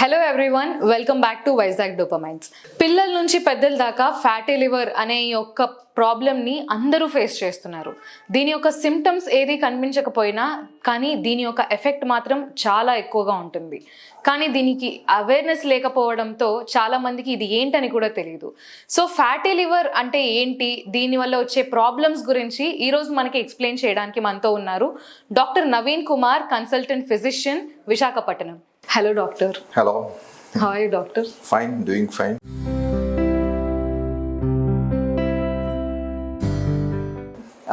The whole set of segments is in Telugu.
Hello everyone welcome back to Vizag dopamines పిల్లల నుంచి పెద్దల దాకా ఫ్యాటీ లివర్ అనే యొక్క ప్రాబ్లమ్ని అందరూ ఫేస్ చేస్తున్నారు. దీని యొక్క సిమ్టమ్స్ ఏది కనిపించకపోయినా కానీ దీని యొక్క ఎఫెక్ట్ మాత్రం చాలా ఎక్కువగా ఉంటుంది. కానీ దీనికి అవేర్నెస్ లేకపోవడంతో చాలామందికి ఇది ఏంటని కూడా తెలియదు సో ఫ్యాటీ లివర్ అంటే ఏంటి? దీనివల్ల వచ్చే ప్రాబ్లమ్స్ గురించి ఈరోజు మనకి ఎక్స్ప్లెయిన్ చేయడానికి మనతో ఉన్నారు doctor Naveen Kumar consultant physician Visakhapatnam. Hello doctor Hello. Hi doctor Fine, doing fine.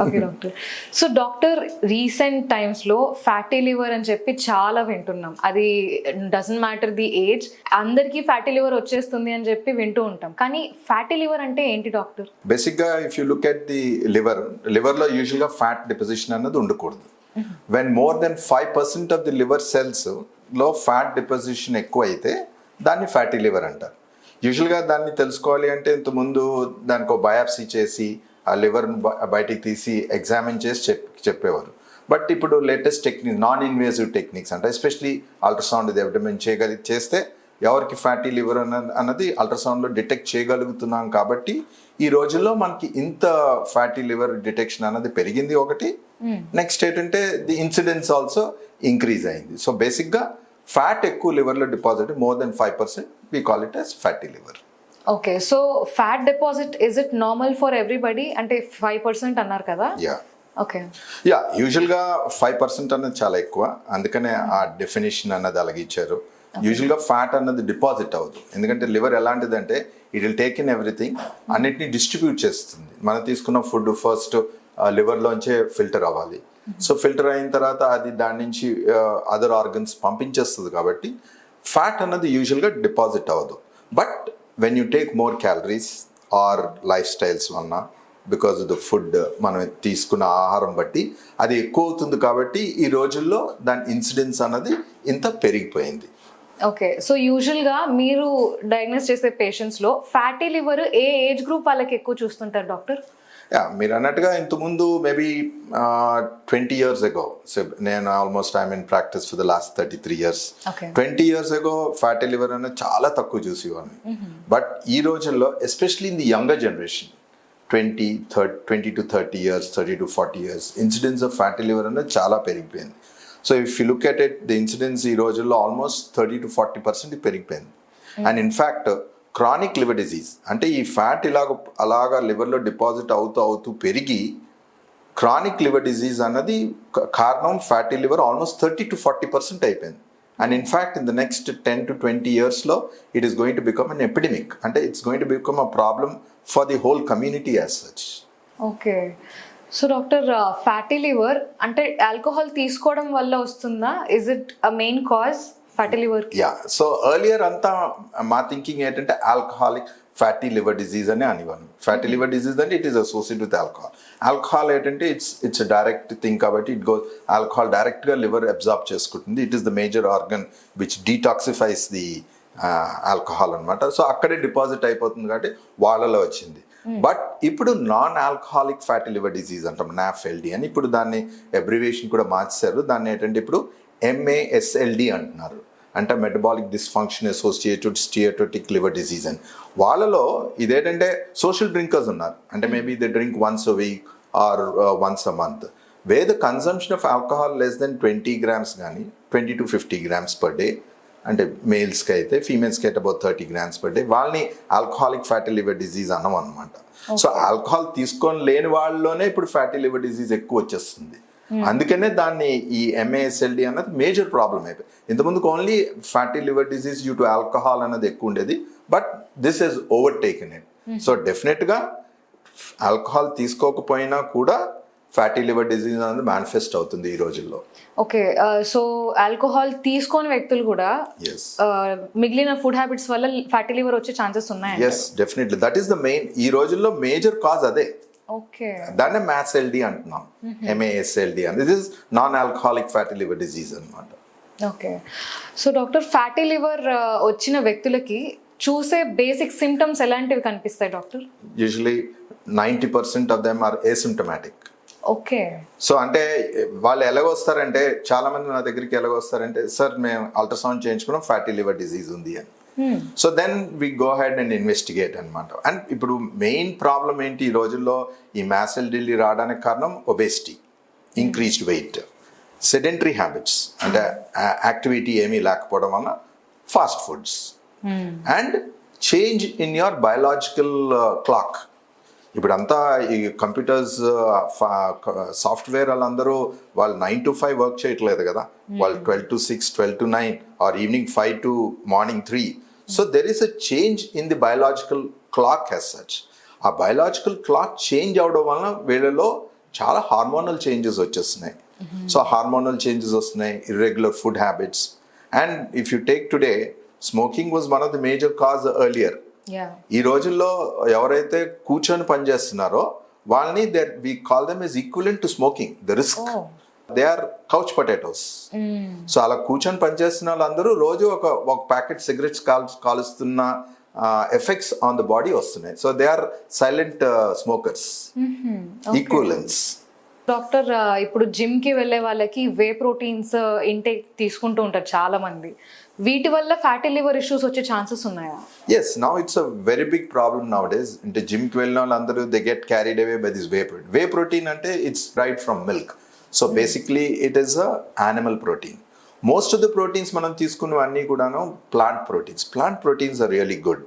Okay doctor so doctor recent టైమ్స్లో ఫ్యాటీ లివర్ అని చెప్పి చాలా వింటున్నాం. అది డజంట్ మ్యాటర్ ది ఏజ్ అందరికీ ఫ్యాటీ లివర్ వచ్చేస్తుంది అని చెప్పి వింటూ ఉంటాం. కానీ ఫ్యాటీ లివర్ అంటే ఏంటి డాక్టర్ బేసిక్గా if you look at the liver లివర్లో యూజువల్గా ఫ్యాట్ డిపోజిషన్ అన్నది ఉండకూడదు. When more than five percent of the liver cells లో ఫ్యాట్ డిపాజిషన్ ఎక్కువ అయితే దాన్ని ఫ్యాటీ లివర్ అంటారు. యూజువల్గా దాన్ని తెలుసుకోవాలి అంటే ఇంతకుముందు దానికి ఒక బయాప్సీ చేసి ఆ లివర్ను బయటికి తీసి ఎగ్జామిన్ చేసి చెప్ చెప్పేవారు. బట్ ఇప్పుడు latest technique non invasive techniques అంటే ఎస్పెషలీ అల్ట్రాసౌండ్ ఇది ఎవరిమైనా చేయగలి చేస్తే ఎవరికి ఫ్యాటీ లివర్ అన్న అన్నది అల్ట్రాసౌండ్లో డిటెక్ట్ చేయగలుగుతున్నాం కాబట్టి ఈ రోజుల్లో మనకి ఇంత ఫ్యాటీ లివర్ డిటెక్షన్ అన్నది పెరిగింది ఒకటి. నెక్స్ట్ ఏంటంటే ది ఇన్సిడెన్స్ ఆల్సో ఇంక్రీజ్ అయింది. సో బేసిక్గా ఫ్యాట్ ఎక్కువ లివర్లో deposit more than five percent we call it as fatty liver. Okay so fat deposit is it normal for everybody? అంటే ఫైవ్ పర్సెంట్ అన్నారు కదా? Ya okay. యా యూజువల్గా ఫైవ్ పర్సెంట్ అన్నది చాలా ఎక్కువ. అందుకనే ఆ డెఫినేషన్ అన్నది అలాగే ఇచ్చారు. యూజువల్గా ఫ్యాట్ అన్నది డిపాజిట్ అవ్వదు. ఎందుకంటే లివర్ ఎలాంటిదంటే it will take in everything అన్నిటిని డిస్ట్రిబ్యూట్ చేస్తుంది. మనం తీసుకున్న ఫుడ్ ఫస్ట్ లివర్లోంచే ఫిల్టర్ అవ్వాలి. సో ఫిల్టర్ అయిన తర్వాత అది దాని నుంచి అదర్ ఆర్గన్స్ పంపించేస్తుంది కాబట్టి ఫ్యాట్ అన్నది యూజువల్గా డిపాజిట్ అవ్వదు. But when you take more calories or lifestyles వలన బికాజ్ ఆఫ్ ద ఫుడ్ మనం తీసుకున్న ఆహారం బట్టి అది ఎక్కువ అవుతుంది కాబట్టి ఈ రోజుల్లో దాని ఇన్సిడెన్స్ అన్నది ఇంత పెరిగిపోయింది. ఓకే సో యూజువల్గా మీరు డయాగ్నోస్ చేసే పేషెంట్స్లో ఫ్యాటీ లివర్ ఏ ఏజ్ గ్రూప్ వాళ్ళకి ఎక్కువ చూస్తుంటారు డాక్టర్ యా మీరు అన్నట్టుగా ఇంతకుముందు maybe twenty years ago so నేను almost I mean practice for the last thirty three years. Twenty years ago fatty liver అనేది చాలా తక్కువ చూసేవాడిని. బట్ ఈ రోజుల్లో especially in the younger generation twenty thirty twenty to thirty years thirty to forty years incidence of fatty liver అనేది చాలా పెరిగిపోయింది. So if you look at it the incidence ఈ రోజుల్లో almost thirty to forty percent పెరిగిపోయింది. And in fact chronic liver disease అంటే ఈ ఫ్యాట్ ఇలాగ అలాగా లివర్లో డిపాజిట్ అవుతూ అవుతూ పెరిగి క్రానిక్ లివర్ డిజీజ్ అన్నది కారణం fatty liver almost thirty to forty percent అయిపోయింది. And in fact in the next ten to twenty ఇయర్స్లో it is going to become an epidemic అంటే it's going to become a problem for the whole community as such okay so doctor fatty liver అంటే ఆల్కహాల్ తీసుకోవడం వల్ల వస్తుందా? Is it a main cause fatty liver ya so earlier అంతా మా థింకింగ్ ఏంటంటే ఆల్కహాలిక్ ఫ్యాటీ లివర్ డిజీజ్ అని అనివ్వను ఫ్యాటీ లివర్ డిజీజ్ అంటే it is associate with alcohol alcohol ఏంటంటే ఇట్స్ ఇట్స్ డైరెక్ట్ థింగ్ కాబట్టి ఇట్ గో ఆల్కహాల్ డైరెక్ట్గా లివర్ అబ్జార్బ్ చేసుకుంటుంది. It is the major organ which detoxifies the alcohol అనమాట సో అక్కడే డిపాజిట్ అయిపోతుంది కాబట్టి వాళ్ళలో వచ్చింది. బట్ ఇప్పుడు non alcoholic fatty liver disease అంటాం నాఫ్ఎల్డి అని. ఇప్పుడు దాన్ని అబ్రివేషన్ కూడా మార్చారు దాన్ని ఏంటంటే ఇప్పుడు ఎంఏఎస్ఎల్డి అంటున్నారు. అంటే metabolic dysfunction associated steatotic liver disease అని. వాళ్ళలో ఇదేంటంటే సోషల్ డ్రింకర్స్ ఉన్నారు. అంటే maybe they drink once a week or once a month way the consumption of alcohol less than twenty grams కానీ twenty to fifty grams per day అంటే మేల్స్కి అయితే ఫీమేల్స్కి అయితే about thirty grams per day వాళ్ళని ఆల్కహాలిక్ ఫ్యాటీ లివర్ డిజీజ్ అనం అనమాట సో ఆల్కహాల్ తీసుకొని లేని వాళ్ళలోనే ఇప్పుడు ఫ్యాటీ లివర్ డిజీజ్ ఎక్కువ వచ్చేస్తుంది. అందుకనే దాన్ని ఈ ఎంఏఎస్ఎల్డి అన్నది మేజర్ ప్రాబ్లం అయిపోయింది. ఇంతకుముందుకు only fatty liver disease due to alcohol అన్నది ఎక్కువ ఉండేది but this is over taken it so డెఫినెట్గా ఆల్కహాల్ తీసుకోకపోయినా కూడా ఫ్యాటీ లివర్ డిజీజ్ అనేది మేనిఫెస్ట్ అవుతుంది ఈ రోజుల్లో. ఓకే సో ఆల్కహాల్ తీసుకోని వ్యక్తులు కూడా మిగిలిన ఫుడ్ హ్యాబిట్స్ వల్ల ఫ్యాటీ లివర్ వచ్చే ఛాన్సెస్ ఉన్నాయి yes definitely that is the main ఈ రోజుల్లో మేజర్ కాజ్ అదే. ఓకే. దాన్నే మ్యాథ్స్ ఎల్డి అంటున్నాం. ఎంఏఎస్ఎల్డి అని. This is non alcoholic fatty liver disease అనమాట okay. So doctor fatty liver వచ్చిన వ్యక్తులకి చూసే బేసిక్ సిమ్టమ్స్ ఎలాంటివి కనిపిస్తాయి doctor? Usually ninety percent of them are asymptomatic okay. So అంటే వాళ్ళు ఎలాగొస్తారంటే చాలా మంది నా దగ్గరికి ఎలాగొస్తారంటే సార్ మేము అల్ట్రాసౌండ్ చేయించుకున్నాం ఫ్యాటీ లివర్ డిజీజ్ ఉంది అని. So then we go head and investigate అనమాట అండ్ ఇప్పుడు మెయిన్ ప్రాబ్లం ఏంటి ఈ రోజుల్లో ఈ మ్యాసెల్ ఢిల్లీ రావడానికి కారణం obesity increased weight sedentary habits. అంటే యాక్టివిటీ ఏమీ లేకపోవడం వల్ల fast foods. And change in your biological clock. ఇప్పుడంతా ఈ కంప్యూటర్స్ సాఫ్ట్వేర్ వాళ్ళందరూ వాళ్ళు నైన్ టు ఫైవ్ వర్క్ చేయట్లేదు కదా. వాళ్ళు twelve to six twelve to nine or evening five to morning three. So there is a change in the biological clock as such ఆ బయలాజికల్ క్లాక్ చేంజ్ అవడం వలన వీళ్ళలో చాలా హార్మోనల్ చేంజెస్ వచ్చేస్తున్నాయి. సో హార్మోనల్ చేంజెస్ వస్తున్నాయి irregular food habits and if you take today smoking was one of the major cause earlier ఈ రోజుల్లో ఎవరైతే కూర్చొని పనిచేస్తున్నారో వాళ్ళని they we call them is equivalent to smoking the risk. They are couch potatoes so అలా కూర్చొని పనిచేస్తున్న వాళ్ళందరూ రోజు ఒక ఒక ప్యాకెట్ సిగరెట్స్ కాల్ కాలుస్తున్న ఎఫెక్ట్స్ ఆన్ ద బాడీ వస్తున్నాయి. So they are silent smokers equivalence doctor ఇప్పుడు జిమ్కి వెళ్ళే వాళ్ళకి వే ప్రోటీన్స్ ఇంటేక్ తీసుకుంటూ ఉంటారు చాలా మంది వీటి వల్ల ఫ్యాటీ లివర్ ఇష్యూస్ వచ్చే ఛాన్సెస్ ఉన్నాయా? Yes now it's a very big problem now days అంటే జిమ్కి వెళ్ళిన వాళ్ళందరూ they get carried away by this whey protein whey protein అంటే it's right from milk so basically it is a animal protein most of the proteins మనం తీసుకున్నవన్నీ కూడాను plant proteins plant proteins are really good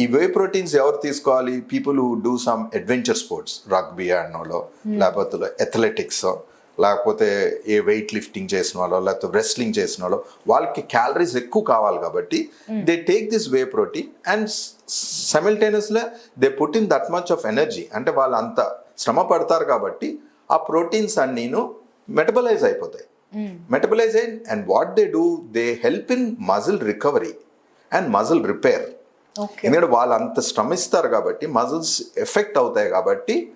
ఈ వే ప్రోటీన్స్ ఎవరు తీసుకోవాలి? People who do some adventure sports rugby ఆడినోలో లేకపోతే అథ్లెటిక్స్ లేకపోతే ఏ వెయిట్ లిఫ్టింగ్ చేసిన వాళ్ళు లేకపోతే రెస్లింగ్ చేసిన వాళ్ళు వాళ్ళకి క్యాలరీస్ ఎక్కువ కావాలి కాబట్టి they take this way protein and సెమిల్టేనియస్లో they put in that much of energy అంటే వాళ్ళు అంత శ్రమ పడతారు కాబట్టి ఆ ప్రోటీన్స్ అన్నీను మెటబలైజ్ అయిపోతాయి. Metabolise అయిన్ and what they do they help in muscle recovery and muscle repair ఎందుకంటే వాళ్ళు అంత శ్రమిస్తారు కాబట్టి మజిల్స్ ఎఫెక్ట్ అవుతాయి కాబట్టి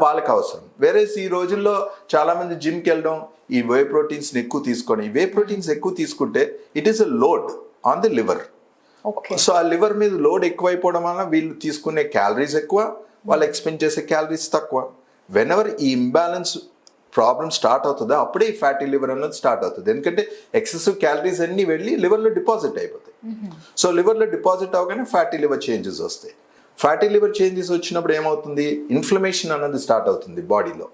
వాళ్ళకి అవసరం. వేరే ఈ రోజుల్లో చాలా మంది జిమ్కి వెళ్ళడం ఈ వే ప్రోటీన్స్ ఎక్కువ తీసుకొని వే ప్రోటీన్స్ ఎక్కువ తీసుకుంటే it is a load on the liver so ఆ లివర్ మీద లోడ్ ఎక్కువైపోవడం వలన వీళ్ళు తీసుకునే క్యాలరీస్ ఎక్కువ వాళ్ళు ఎక్స్పెండ్ చేసే క్యాలరీస్ తక్కువ. వెన్ ఎవర్ ఈ ఇంబ్యాలెన్స్ ప్రాబ్లమ్ స్టార్ట్ అవుతుందో అప్పుడే ఈ ఫ్యాటీ లివర్ అన్నది స్టార్ట్ అవుతుంది. ఎందుకంటే ఎక్సెసివ్ క్యాలరీస్ అన్నీ వెళ్ళి లివర్లో డిపాజిట్ అయిపోతాయి. సో లివర్లో డిపాజిట్ అవగానే ఫ్యాటీ లివర్ చేంజెస్ వస్తాయి. ఫ్యాటీ లివర్ చేంజెస్ వచ్చినప్పుడు ఏమవుతుంది? ఇన్ఫ్లమేషన్ అన్నది స్టార్ట్ అవుతుంది బాడీలో.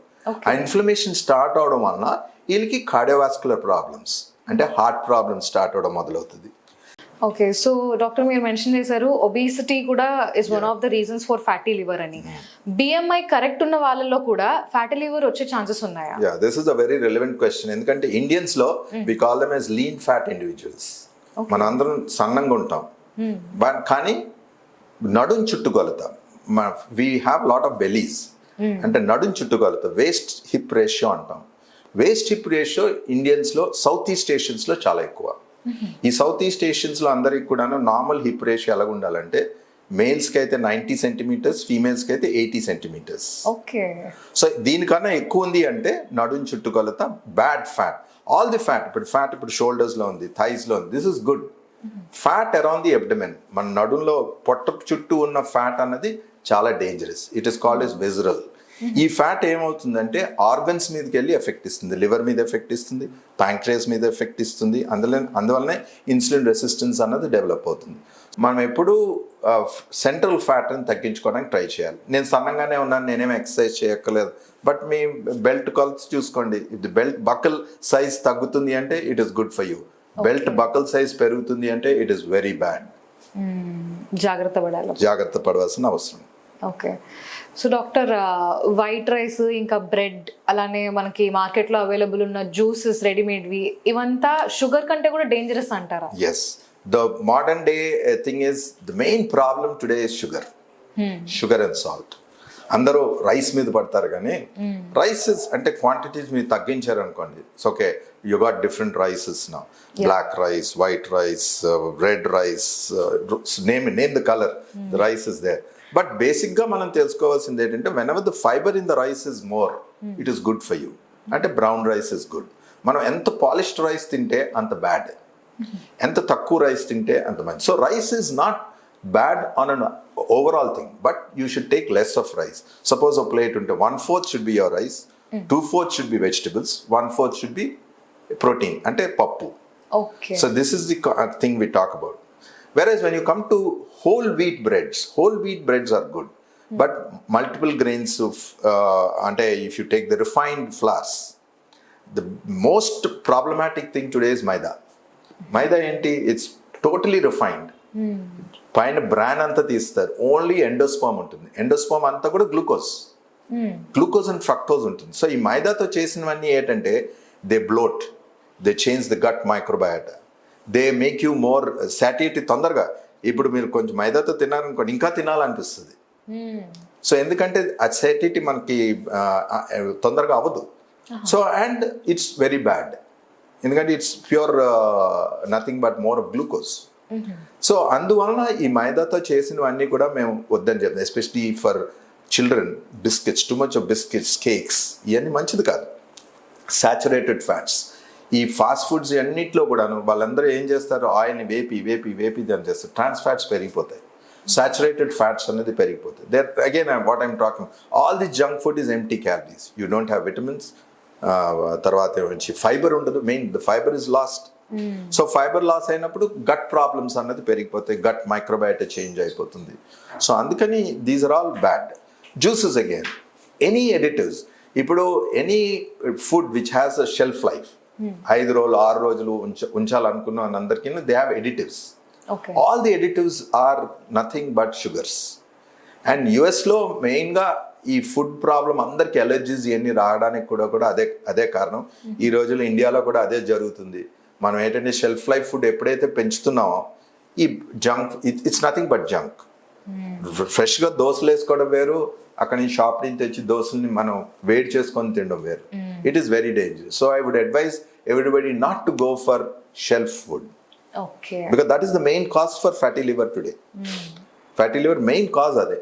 ఆ ఇన్ఫ్లమేషన్ స్టార్ట్ అవడం వలన వీళ్ళకి కార్డియోవాస్కులర్ ప్రాబ్లమ్స్ అంటే హార్ట్ ప్రాబ్లమ్స్ స్టార్ట్ అవడం మొదలవుతుంది. ఓకే సో డాక్టర్ మీరు మెన్షన్ చేశారు ఒబిసిటీ కూడా is one of the reasons for fatty liver అని. బిఎంఐ కరెక్ట్ ఉన్న వాళ్ళలో కూడా ఫ్యాటీ లివర్ వచ్చే ఛాన్సెస్ ఉన్నాయా? Ya this is a very relevant question ఎందుకంటే ఇండియన్స్లో we call them as lean fat individuals మన అందరం సన్నంగా ఉంటాం. బట్ కానీ నడుం చుట్టుకొలత. We have lot of bellies అంటే నడుం చుట్టుకొలత. వేస్ట్ హిప్ రేషియో అంటాం. వేస్ట్ హిప్ రేషియో ఇండియన్స్లో సౌత్ ఈస్ట్ ఏషియన్స్లో చాలా ఎక్కువ. ఈ సౌత్ ఈస్ట్ ఏషియన్స్లో అందరికి కూడాను నార్మల్ హిప్ రేషియో ఎలాగ ఉండాలంటే మేల్స్కి అయితే నైంటీ సెంటీమీటర్స్ ఫీమేల్స్కి అయితే ఎయిటీ సెంటీమీటర్స్. ఓకే. సో దీనికన్నా ఎక్కువ ఉంది అంటే నడుం చుట్టుకొలత bad fat. All the fat ఇప్పుడు ఫ్యాట్ ఇప్పుడు షోల్డర్స్లో ఉంది థైస్లో ఉంది this is good. Fat around the abdomen మన నడుంలో పొట్ట చుట్టూ ఉన్న ఫ్యాట్ అన్నది చాలా dangerous. It is called as visceral. ఈ ఫ్యాట్ ఏమవుతుందంటే ఆర్గన్స్ మీదకి వెళ్ళి ఎఫెక్ట్ ఇస్తుంది. లివర్ మీద ఎఫెక్ట్ ఇస్తుంది. ప్యాంక్రేస్ మీద ఎఫెక్ట్ ఇస్తుంది. అందులో అందువల్లనే ఇన్సులిన్ రెసిస్టెన్స్ అన్నది డెవలప్ అవుతుంది. మనం ఎప్పుడు సెంట్రల్ ఫ్యాట్ని తగ్గించుకోవడానికి ట్రై చేయాలి. నేను సన్నంగానే ఉన్నాను నేనేం ఎక్సర్సైజ్ చేయక్కర్లేదు. బట్ మీ బెల్ట్ కొలత చూసుకోండి. ఇది బెల్ట్ బకల్ సైజ్ తగ్గుతుంది అంటే it is good for you. Belt buckle size పెరుగుతుంది అంటే ఇట్ ఈస్ వెరీ బ్యాడ్. జాగ్రత్త పడాలి. జాగ్రత్త పడవలసిన అవసరం. Okay. So doctor white rice ఇంకా బ్రెడ్ అలానే మనకి మార్కెట్లో అవైలబుల్ ఉన్న జ్యూసెస్ రెడీమేడ్వి ఇవంతా షుగర్ కంటే కూడా డేంజరస్ అంటారా? Yes the modern day thing is the main problem today is sugar sugar and salt అందరూ రైస్ మీద పడతారు కానీ రైసెస్ అంటే క్వాంటిటీస్ మీరు తగ్గించారు అనుకోండి okay you got different rices నా black rice white rice red rice name name the colour the rice is there but బేసిక్గా మనం తెలుసుకోవాల్సింది ఏంటంటే whenever the fibre in the rice is more it is good for you అంటే బ్రౌన్ రైస్ ఇస్ గుడ్ మనం ఎంత పాలిష్డ్ రైస్ తింటే అంత బ్యాడ్ ఎంత తక్కువ రైస్ తింటే అంత మంచి. So rice is not bad on an overall thing but you should take less of rice suppose ఒక ప్లేట్ ఉంటే one fourth should be your rice two fourth should be vegetables one fourth should be protein అంటే పప్పు. Okay So this is the co- uh, thing we talk about. Whereas when you come to whole wheat breads, whole wheat breads are good, but multiple grains of uh, ante if you take the refined flours, the most problematic thing today is maida. Maida enti it's totally refined. పైన బ్రాన్ అంతా తీస్తారు ఓన్లీ ఎండోస్పామ్ ఉంటుంది ఎండోస్పామ్ అంతా కూడా గ్లూకోజ్ గ్లూకోజ్ అండ్ ఫ్రక్టోజ్ ఉంటుంది సో ఈ మైదాతో చేసినవన్నీ ఏంటంటే they bloat they change the gut microbiota they make you more satiety తొందరగా. ఇప్పుడు మీరు కొంచెం మైదాతో తిన్నారనుకోండి ఇంకా తినాలనిపిస్తుంది. సో ఎందుకంటే ఆ సాటిటీ మనకి తొందరగా అవ్వదు. So and it's very bad ఎందుకంటే it's pure nothing but more of glucose so అందువలన ఈ మైదాతో చేసినవన్నీ కూడా మేము వద్దని చెప్తాం. Especially for children biscuits too much of biscuits cakes ఇవన్నీ మంచిది కాదు. సాచురేటెడ్ ఫ్యాట్స్ ఈ ఫాస్ట్ ఫుడ్స్ అన్నిట్లో కూడాను వాళ్ళందరూ ఏం చేస్తారు? ఆయిల్ని వేపి వేపి వేపి దాన్ని చేస్తారు. ట్రాన్స్ ఫ్యాట్స్ పెరిగిపోతాయి. సాచురేటెడ్ ఫ్యాట్స్ అనేది పెరిగిపోతాయి. There again what I'm talking all the junk food is empty calories you don't have vitamins తర్వాత ఏమొచ్చి ఫైబర్ ఉండదు. Main the fibre is lost so fibre loss అయినప్పుడు గట్ ప్రాబ్లమ్స్ అన్నది పెరిగిపోతాయి. గట్ మైక్రోబయాటా చేంజ్ అయిపోతుంది. సో అందుకని these are all bad juices again any additives ఇప్పుడు any food which has a shelf life ఐదు రోజులు ఆరు రోజులు ఉంచ ఉంచాలనుకున్న అందరికీ they have additives all the additives are nothing but sugars and యుఎస్లో మెయిన్గా ఈ ఫుడ్ ప్రాబ్లం అందరికి ఎలర్జీస్ ఇవన్నీ రావడానికి కూడా కూడా అదే అదే కారణం. ఈ రోజుల్లో ఇండియాలో కూడా అదే జరుగుతుంది. మనం ఏంటంటే షెల్ఫ్ లైఫ్ ఫుడ్ ఎప్పుడైతే పెంచుతున్నామో ఈ junk it's nothing but junk ఫ్రెష్గా దోశలు వేసుకోవడం వేరు అక్కడ నుంచి షాప్ నుంచి తెచ్చి దోశల్ని మనం వేడి చేసుకొని తినడం వేరు. It is very danger so I would advise everybody not to go for shelf food because that is the main cause for fatty liver today fatty liver main cause అదే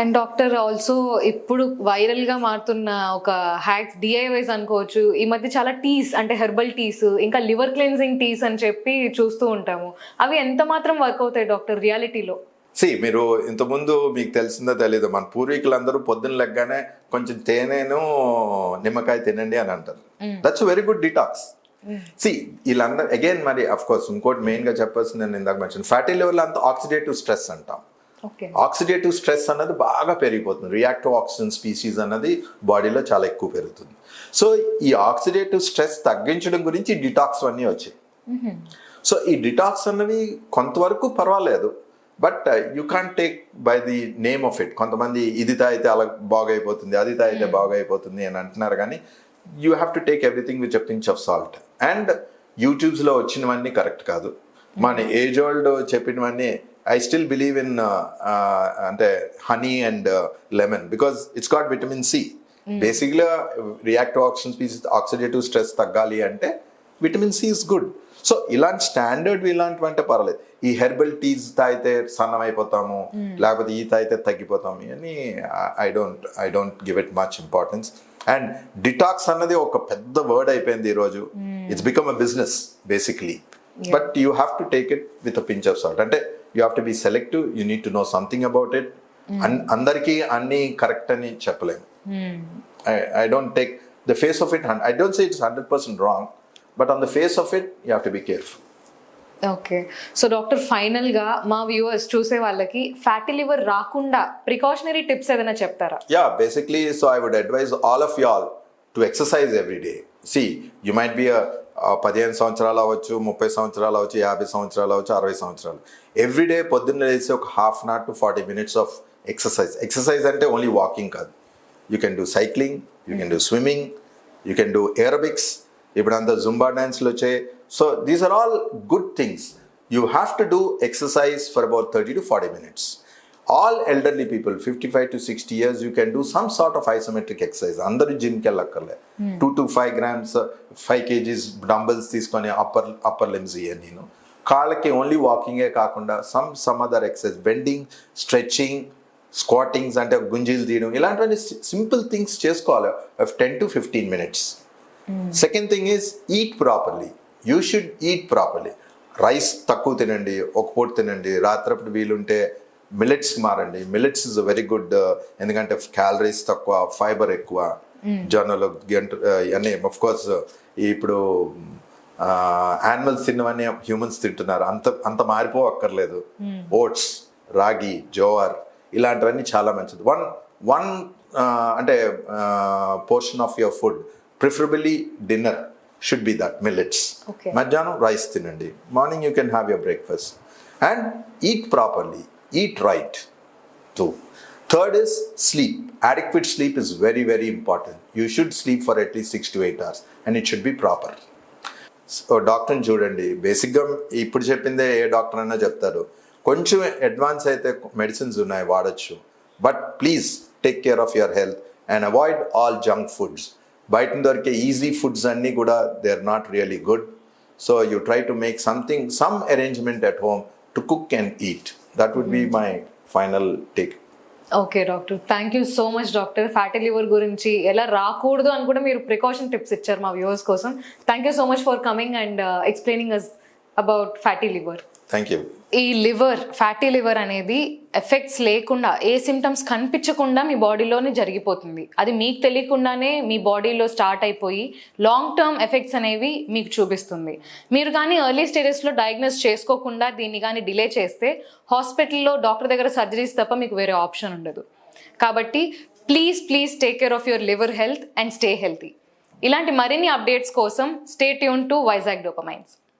అండ్ డాక్టర్ ఆల్సో ఇప్పుడు వైరల్గా మారుతున్న ఒక హ్యాక్స్ డిఐవైస్ అనుకోవచ్చు. ఈ మధ్య చాలా టీస్ అంటే హెర్బల్ టీస్ ఇంకా లివర్ క్లెన్సింగ్ టీస్ అని చెప్పి చూస్తూ ఉంటాము. అవి ఎంత మాత్రం వర్క్ అవుతాయి డాక్టర్ రియాలిటీలో సి మీరు ఇంతకుముందు మీకు తెలిసిందో తెలీదు మన పూర్వీకులందరూ పొద్దున్న లెగ్గానే కొంచెం తేనెను నిమ్మకాయ తినండి అని అంటారు. That's very good detox C వీళ్ళందరూ అగైన్ మరి అఫ్ కోర్స్ ఇంకోటి మెయిన్గా చెప్పాల్సింది నేను ఇందాక mention ఫ్యాటీ లెవెల్ అంతా ఆక్సిడేటివ్ స్ట్రెస్ అంటాం. ఆక్సిడేటివ్ స్ట్రెస్ అన్నది బాగా పెరిగిపోతుంది. రియాక్టివ్ ఆక్సిజన్ స్పీసీస్ అన్నది బాడీలో చాలా ఎక్కువ పెరుగుతుంది. సో ఈ ఆక్సిడేటివ్ స్ట్రెస్ తగ్గించడం గురించి డిటాక్స్ అన్నీ వచ్చాయి. సో ఈ డిటాక్స్ అన్నవి కొంతవరకు పర్వాలేదు. But you can take by the name of it కొంతమంది ఇది తాగితే అలా బాగైపోతుంది అది తాగితే బాగైపోతుంది అని అంటున్నారు కానీ you have to take everything with pinch of salt and యూట్యూబ్స్లో వచ్చినవన్నీ కరెక్ట్ కాదు. మన ఏజ్ ఓల్డ్ చెప్పినవన్నీ ఐ స్టిల్ బిలీవ్ ఇన్ అంటే honey and lemon because it's got vitamin C బేసిక్గా reactive oxygen species oxidative stress తగ్గాలి అంటే vitamin C is good so ఇలాంటి స్టాండర్డ్ ఇలాంటివి అంటే పర్వాలేదు. ఈ హెర్బల్ టీస్ తాగితే సన్నం అయిపోతాము లేకపోతే ఈ తాగితే తగ్గిపోతాము ఇవన్నీ I don't I don't give it much importance and detox అన్నది ఒక పెద్ద వర్డ్ అయిపోయింది ఈరోజు. It's become a business basically but you have to take it with a pinch of salt అంటే you have to be selective you need to know something about it అందరికీ అన్ని కరెక్ట్ అని చెప్పలేము. I, I don't take the face of it. hun- I don't say it's hundred but on the face of it, you have to be careful. Okay so doctor ఫైనల్గా మా వ్యూవర్స్ చూసే వాళ్ళకి ఫ్యాటీ లివర్ రాకుండా ప్రికాషనరీ టిప్స్ ఏదైనా చెప్తారా? Yeah, basically, so I would advise all of y'all to exercise every day. See, you might be a పదిహేను సంవత్సరాలు అవ్వచ్చు ముప్పై సంవత్సరాలు అవ్వచ్చు యాభై సంవత్సరాలు అవ్వచ్చు అరవై సంవత్సరాలు. ఎవ్రీ డే పొద్దున్న లేచి ఒక half an hour to forty minutes of exercise exercise అంటే ఓన్లీ వాకింగ్ కాదు. You can do cycling you can do swimming you can do aerobics ఇప్పుడు అంతా జుంబా డాన్స్లు వచ్చాయి. So these are all good things you have to do exercise for about thirty to forty minutes all elderly people fifty five to sixty years you can do some sort of isometric exercise అందరూ జిమ్కి వెళ్ళక్కర్లే. Two to five grams five KGs dumbbells తీసుకొని అప్పర్ అప్పర్ లిమ్స్ ఇవన్నీ నేను. కాళ్ళకి ఓన్లీ వాకింగే కాకుండా some some other exercise bending stretching squattings అంటే గుంజీలు తీయడం ఇలాంటివన్నీ సింపుల్ థింగ్స్ చేసుకోవాలి. Ten to fifteen minutes second thing is eat properly you should eat properly rice తక్కువ తినండి ఒక పూట తినండి. రాత్రప్పుడు వీలుంటే మిల్లెట్స్కి మారండి. మిల్లెట్స్ ఇస్ వెరీ గుడ్ ఎందుకంటే క్యాలరీస్ తక్కువ ఫైబర్ ఎక్కువ. జొన్నలు గంట అఫ్ కోర్స్ ఇప్పుడు యానిమల్స్ తిన్నవన్నీ హ్యూమన్స్ తింటున్నారు. అంత అంత మారిపో అక్కర్లేదు ఓట్స్ రాగి జోవర్ ఇలాంటివన్నీ చాలా మంచిది. వన్ వన్ అంటే portion of your food preferably dinner should be that millets. మధ్యాహ్నం రైస్ తినండి. Morning you can have your breakfast and eat properly eat right two third is sleep adequate sleep is very very important. You should sleep for at least six to eight hours and it should be proper. So డాక్టర్ని చూడండి. బేసిక్గా ఇప్పుడు చెప్పిందే ఏ డాక్టర్ అయినా చెప్తారు కొంచెం అడ్వాన్స్ అయితే మెడిసిన్స్ ఉన్నాయి వాడచ్చు. But please take care of your health and avoid all junk foods బయట దొరికే ఈజీ ఫుడ్స్ అన్నీ కూడా they are not really good so you try to make something some arrangement at home to cook and eat that would be my final take okay doctor thank you so much doctor fatty liver గురించి ఎలా రాకూడదు అని కూడా మీరు ప్రికాషన్ టిప్స్ ఇచ్చారు మా వ్యూవర్స్ కోసం. Thank you so much for coming and explaining us about fatty liver. Thank you ఈ లివర్ ఫ్యాటీ లివర్ అనేది ఎఫెక్ట్స్ లేకుండా ఏ సిమ్టమ్స్ కనిపించకుండా మీ బాడీలోనే జరిగిపోతుంది. అది మీకు తెలియకుండానే మీ బాడీలో స్టార్ట్ అయిపోయి లాంగ్ టర్మ్ ఎఫెక్ట్స్ అనేవి మీకు చూపిస్తుంది. మీరు కానీ ఎర్లీ స్టేజెస్లో డయాగ్నోస్ చేసుకోకుండా దీన్ని కానీ డిలే చేస్తే హాస్పిటల్లో డాక్టర్ దగ్గర సర్జరీస్ తప్ప మీకు వేరే ఆప్షన్ ఉండదు. కాబట్టి please please take care of your liver health and stay healthy ఇలాంటి మరిన్ని అప్డేట్స్ కోసం stay tune to Vizag dopamines